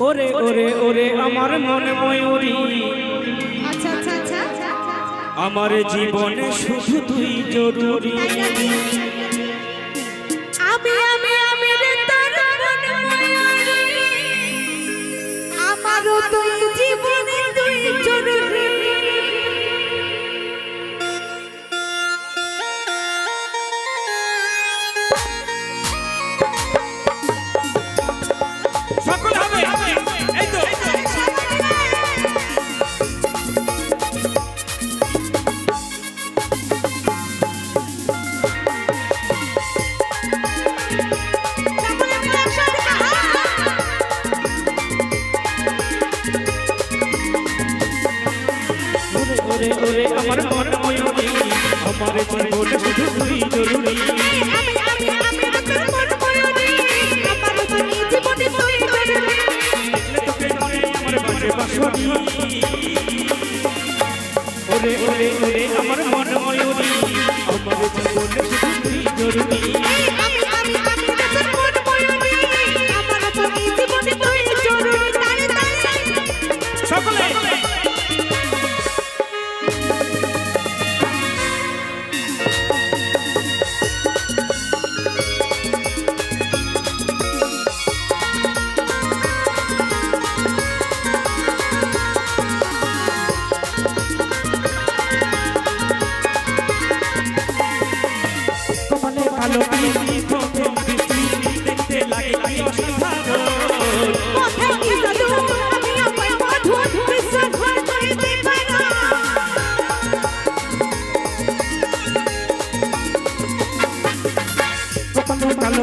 ওরে ওরে ওরে আমার মনে ময়ূরী। আচ্ছা আচ্ছা আচ্ছা। আমার জীবনে শুধু তুই জরুরি। আমি আমি আমি রে তোর মন ময়ূরী। আমারও তুই জীবনে ওরে ওরে আমার মনে ময়ূরী। আমার জীবনে শুধু তুই জরুরি। ওরে ওরে ওরে, আমার মনে ময়ূরী। আমার জীবনে শুধু তুই জরুরি। ভালো পিসি ঠোঁটে পিসি দেখতে লাগে কি অসাধারণ কোথায় কি জাদু আমি আমার মধু বিশ্বাস করিতে পারি না কপালে ভালো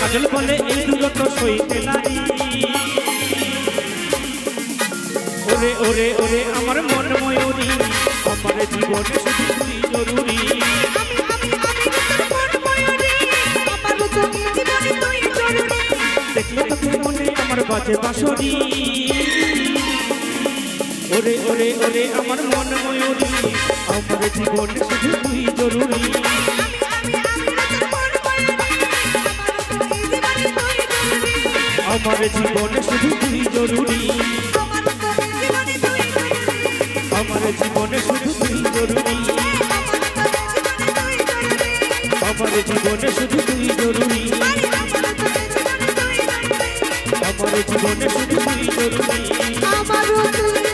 কাজল বলে এই দূরত্ব সইতে নারী ওরে ওরে ওরে আমার মন ময়ূরী আমার জীবনে জরুরি দেখলে তোকে মনে আমার বাজে বাঁশরি। ওরে ওরে ওরে, আমার মন ময়ূরী আমার জীবনে শুধু তুই জরুরি। আমার জীবনে শুধু তুই জরুরি। আমার জীবনে শুধু তুই জরুরি। আমার জীবনে শুধু তুই জরুরি। আমার জীবনে শুধু তুই জরুরি। আমারও তুই